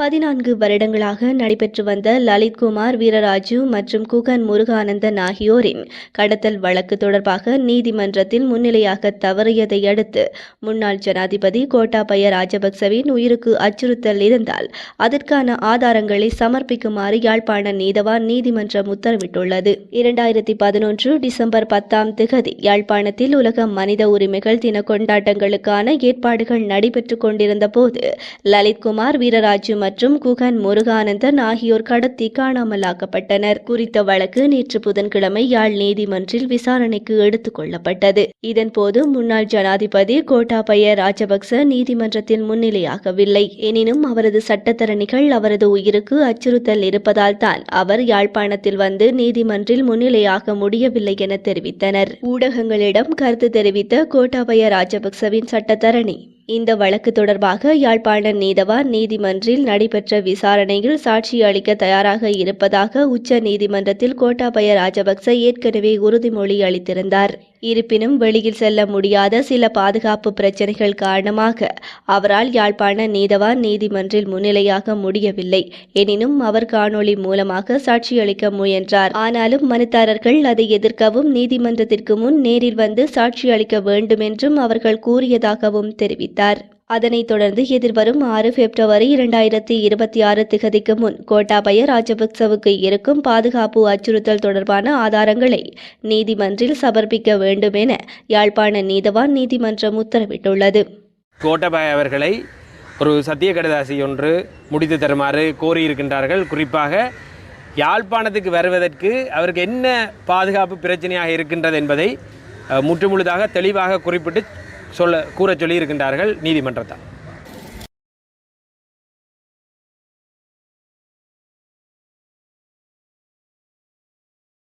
பதினான்கு வருடங்களாக நடைபெற்று வந்த லலித்குமார் வீரராஜு மற்றும் குகன் முருகானந்தன் ஆகியோரின் கடத்தல் வழக்கு தொடர்பாக நீதிமன்றத்தில் முன்னிலையாக தவறியதை அடுத்து முன்னாள் ஜனாதிபதி கோட்டாபய ராஜபக்சவின் உயிருக்கு அச்சுறுத்தல் இருந்தால் அதற்கான ஆதாரங்களை சமர்ப்பிக்குமாறு யாழ்ப்பாண நீதவான் நீதிமன்றம் உத்தரவிட்டுள்ளது. இரண்டாயிரத்தி பதினொன்று டிசம்பர் பத்தாம் திகதி யாழ்ப்பாணத்தில் உலக மனித உரிமைகள் தின கொண்டாட்டங்களுக்கான ஏற்பாடுகள் நடைபெற்றுக் கொண்டிருந்த போது லலித்குமார் வீரராஜு மற்றும் குகன் முருகானந்தன் ஆகியோர் கடத்தி காணாமலாக்கப்பட்டனர். குறித்த வழக்கு நேற்று புதன்கிழமை யாழ் நீதிமன்றில் விசாரணைக்கு எடுத்துக் கொள்ளப்பட்டது. இதன்போது முன்னாள் ஜனாதிபதி கோட்டாபய ராஜபக்ச நீதிமன்றத்தில் முன்னிலையாகவில்லை. எனினும் அவரது சட்டத்தரணிகள் அவரது உயிருக்கு அச்சுறுத்தல் இருப்பதால் தான் அவர் யாழ்ப்பாணத்தில் வந்து நீதிமன்றில் முன்னிலையாக முடியவில்லை என தெரிவித்தனர். ஊடகங்களிடம் கருத்து தெரிவித்த கோட்டாபய ராஜபக்சவின் சட்டத்தரணி இந்த வழக்கு தொடர்பாக யாழ்ப்பாண நீதவான் நீதிமன்றில் நடைபெற்ற விசாரணையில் சாட்சி அளிக்க தயாராக இருப்பதாக உச்ச நீதிமன்றத்தில் கோட்டாபய ராஜபக்ச ஏற்கனவே உறுதிமொழி அளித்திருந்தார். இருப்பினும் வெளியில் செல்ல முடியாத சில பாதுகாப்பு பிரச்சினைகள் காரணமாக அவரால் யாழ்ப்பாண நீதவான் நீதிமன்றில் முன்னிலையாக முடியவில்லை. எனினும் அவர் காணொளி மூலமாக சாட்சியளிக்க முயன்றார். ஆனாலும் மனுதாரர்கள் அதை எதிர்க்கவும் நீதிமன்றத்திற்கு முன் நேரில் வந்து சாட்சியளிக்க வேண்டும் என்றும் அவர்கள் கூறியதாகவும் தெரிவித்தார். அதனைத் தொடர்ந்து எதிர்வரும் ஆறு பிப்ரவரி இரண்டாயிரத்தி இருபத்தி ஆறு திகதிக்கு முன் கோட்டாபய ராஜபக்சவுக்கு இருக்கும் பாதுகாப்பு அச்சுறுத்தல் தொடர்பான ஆதாரங்களை நீதிமன்றில் சமர்ப்பிக்க வேண்டும் என யாழ்ப்பாண நீதவான் நீதிமன்றம் உத்தரவிட்டுள்ளது. கோட்டாபய அவர்களை ஒரு சத்திய கடிதாசி ஒன்று முடித்து தருமாறு கோரியிருக்கின்றார்கள். குறிப்பாக யாழ்ப்பாணத்துக்கு வருவதற்கு அவருக்கு என்ன பாதுகாப்பு பிரச்சனையாக இருக்கின்றது என்பதை முற்றுமுழுதாக தெளிவாக குறிப்பிட்டு சொல்ல கூறச் சொல்லியிருக்கின்றார்கள் நீதிமன்றத்தால்